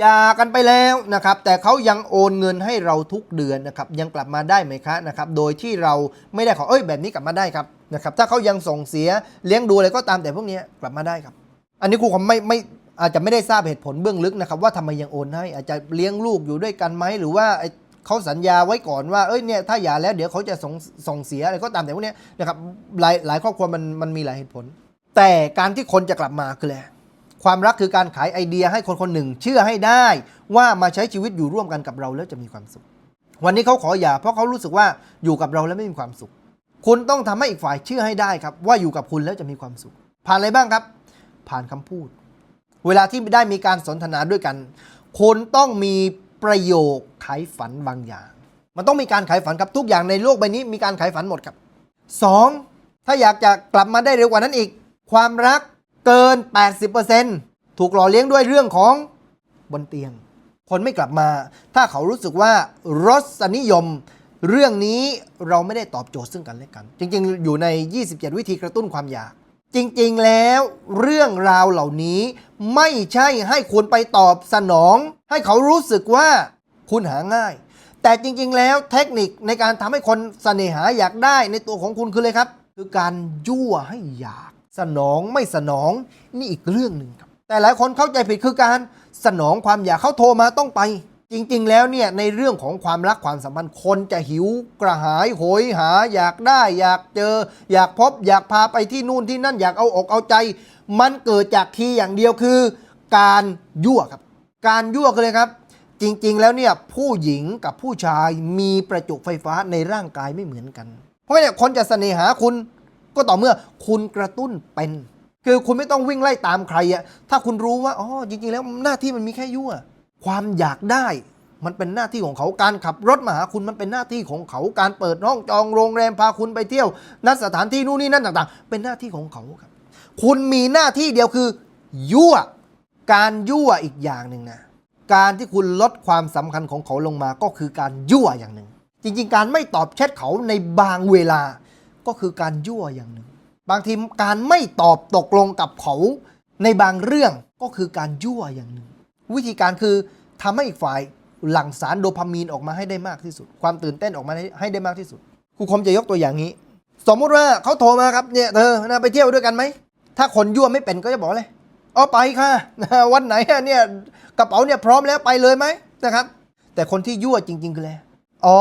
หย่ากันไปแล้วนะครับแต่เขายังโอนเงินให้เราทุกเดือนนะครับยังกลับมาได้ไหมคะนะครับโดยที่เราไม่ได้ขอเอ้ยแบบนี้กลับมาได้ครับนะครับถ้าเขายังส่งเสียเลี้ยงดูอะไรก็ตามแต่พวกนี้กลับมาได้ครับ อันนี้ครูคอมไม่ไม่อาจจะไม่ได้ทราบเหตุผลเบื้องลึกนะครับว่าทำไมยังโอนให้อาจจะเลี้ยงลูกอยู่ด้วยกันไหมหรือว่าเขาสัญญาไว้ก่อนว่าเอ้ยเนี่ยถ้าหย่าแล้วเดี๋ยวเขาจะส่งส่งเสียอะไรก็ตามแต่พวกนี้นะครับหลายหลายครอบครัวมันมันมีหลายเหตุผล แต่การที่คนจะกลับมาคืออะไร ความรักคือการขายไอเดียให้คนคนหนึ่ง เชื่อให้ได้ว่ามาใช้ชีวิตอยู่ร่วมกันกับเราแล้วจะมีความสุข วันนี้เขาขอหย่าเพราะเขารู้สึกว่าอยู่กับเราแล้วไม่มีความสุข คุณต้องทำให้อีกฝ่ายเชื่อให้ได้ครับ ว่าอยู่กับคุณแล้วจะมีความสุข ผ่านอะไรบ้างครับ ผ่านคำพูด เวลาที่ได้มีการสนทนาด้วยกันคุณต้องมีประโยคไขฝันบางอย่าง มันต้องมีการไขฝันครับทุกอย่างในโลกใบนี้มีการไขฝันหมดครับสองถ้าอยากจะกลับมาได้เร็วกว่านั้นอีก ความรัก เกิน 80%ถูกหล่อเลี้ยงด้วยเรื่องของบนเตียง คนไม่กลับมา ถ้าเขารู้สึกว่ารสนิยม เรื่องนี้เราไม่ได้ตอบโจทย์ซึ่งกันและกัน จริงๆ อยู่ใน 27 วิธีกระตุ้นความอยาก จริงๆ แล้วเรื่องราวเหล่านี้ไม่ใช่ให้คุณไปตอบสนอง ให้เขารู้สึกว่าคุณหาง่าย แต่จริงๆ แล้วเทคนิคในการทำให้คนเสน่หาอยากได้ในตัวของคุณคือเลยครับ คือการยั่วให้อยาก สนองไม่สนองนี่อีกเรื่องหนึ่งครับ แต่หลายคนเข้าใจผิดคือการสนองความอยากเขาโทรมาต้องไป จริงๆ แล้วเนี่ยในเรื่องของความรักความสัมพันธ์คนจะหิวกระหายโหยหา อยากได้ อยากเจอ อยากพบ อยากพาไปที่นู่นที่นั่นอยากเอาอกเอาใจ มันเกิดจากคีย์อย่างเดียวคือ การยั่วครับ การยั่วกันเลยครับ จริงๆ แล้วเนี่ยผู้หญิงกับผู้ชายมีประจุไฟฟ้าในร่างกายไม่เหมือนกัน เพราะเนี่ยคนจะเสน่หาคุณ ก็ต่อเมื่อคุณกระตุ้นเป็น คือคุณไม่ต้องวิ่งไล่ตามใครอะถ้าคุณรู้ว่าอ๋อจริงๆ แล้วหน้าที่มันมีแค่ยั่ว ความอยากได้มันเป็นหน้าที่ของเขาการขับรถมาหาคุณมันเป็นหน้าที่ของเขาการเปิดห้องจองโรงแรมพาคุณไปเที่ยวนัดสถานที่นู่นนี่นั่นต่างๆ เป็นหน้าที่ของเขาครับ คุณมีหน้าที่เดียวคือ ยั่ว การยั่วอีกอย่างหนึ่งนะการที่คุณลดความสำคัญของเขาลงมาก็คือการยั่วอย่างหนึ่ง จริง ๆ การไม่ตอบแชทเขาในบางเวลา ก็คือการยั่วอย่างหนึ่ง บางทีการไม่ตอบตกลงกับเขาในบางเรื่องก็คือการยั่วอย่างหนึ่ง วิธีการคือทำให้อีกฝ่ายหลั่งสารโดพามีนออกมาให้ได้มากที่สุด ความตื่นเต้นออกมาให้ได้มากที่สุดครูคมจะยกตัวอย่างนี้ สมมุติว่าเขาโทรมาครับเนี่ยเธอนะไปเที่ยวด้วยกันไหมถ้าคนยั่วไม่เป็นก็จะบอกเลยอ๋อไปค่ะวันไหนเนี่ยกระเป๋าเนี่ยพร้อมแล้วไปเลยไหมนะครับ แต่คนที่ยั่วจริง ๆ คืออะไรอ๋อ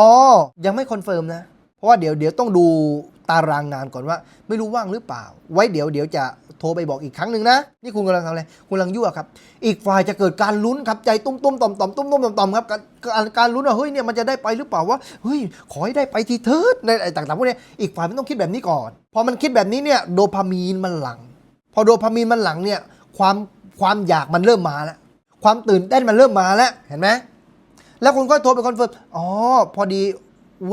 ยังไม่คอนเฟิร์มนะ เพราะว่าเดี๋ยวเดี๋ยวต้องดู ตารางงานก่อนว่า ไม่รู้ว่างหรือเปล่า ไว้เดี๋ยวเดี๋ยวจะโทรไปบอกอีกครั้งหนึ่งนะ นี่คุณกำลังทำอะไรคุณกำลังยั่วครับ อีกฝ่ายจะเกิดการลุ้นครับใจตุ้มตุ้มต่อมต่อมตุ้มตุ้มต่อมต่อมครับการการลุ้นว่าเฮ้ยเนี่ยมันจะได้ไปหรือเปล่าว่าเฮ้ยขอให้ได้ไปทีเถิดในต่างๆพวกนี้อีกฝ่ายมันต้องคิดแบบนี้ก่อน พอมันคิดแบบนี้เนี่ยโดพามีนมันหลัง พอโดพามีนมันหลังเนี่ยความความอยากมันเริ่มมาแล้วความตื่นเต้นมันเริ่มมาแล้วเห็นไหมแล้วคุณก็โทรไปคอนเฟิร์มอ๋อพอดี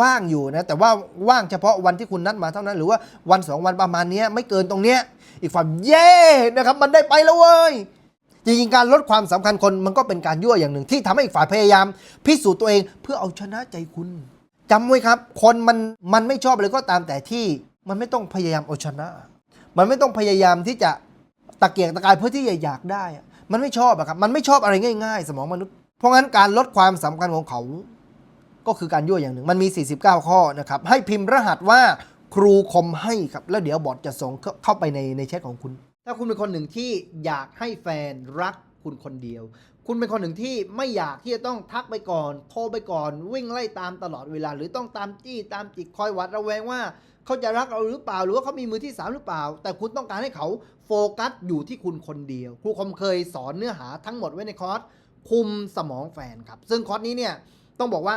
ว่างอยู่นะแต่ว่าว่างเฉพาะวันที่คุณนัดมาเท่านั้น หรือว่าวันสองวันประมาณนี้ไม่เกินตรงเนี้ยอีกฝ่ายเย้นะครับมันได้ไปแล้วเว้ยจริงๆการลดความสำคัญคนมันก็เป็นการยั่วอย่างหนึ่ง ที่ทำให้อีกฝ่ายพยายาม พิสูจน์ตัวเองเพื่อเอาชนะใจคุณจำไว้ครับ คนมันมันไม่ชอบอะไรก็ตามแต่ที่มันไม่ต้องพยายามเอาชนะ มันไม่ต้องพยายามที่จะตะเกียกตะกายเพื่อที่จะอยากได้อะมันไม่ชอบอะครับ มันไม่ชอบอะไรง่าย ๆ สมองมนุษย์ เพราะงั้นการลดความสำคัญของเขา ก็คือการยั่วอย่างหนึ่ง มันมี 49 ข้อนะครับ ให้พิมพ์รหัสว่าครูคมให้ครับ แล้วเดี๋ยวบอทจะส่งเข้าไปในในแชทของคุณ ถ้าคุณเป็นคนหนึ่งที่อยากให้แฟนรักคุณคนเดียว คุณเป็นคนหนึ่งที่ไม่อยากที่จะต้องทักไปก่อน โทรไปก่อน วิ่งไล่ตามตลอดเวลา หรือต้องตามจี้ตามจิกคอยหวัดระแวงว่าเขาจะรักเราหรือเปล่า หรือว่าเขามีมือที่สามหรือเปล่า แต่คุณต้องการให้เขาโฟกัสอยู่ที่คุณคนเดียว ครูคมเคยสอนเนื้อหาทั้งหมดไว้ในคอร์สคุมสมองแฟนครับ ซึ่งคอร์สนี้เนี่ยต้องบอกว่า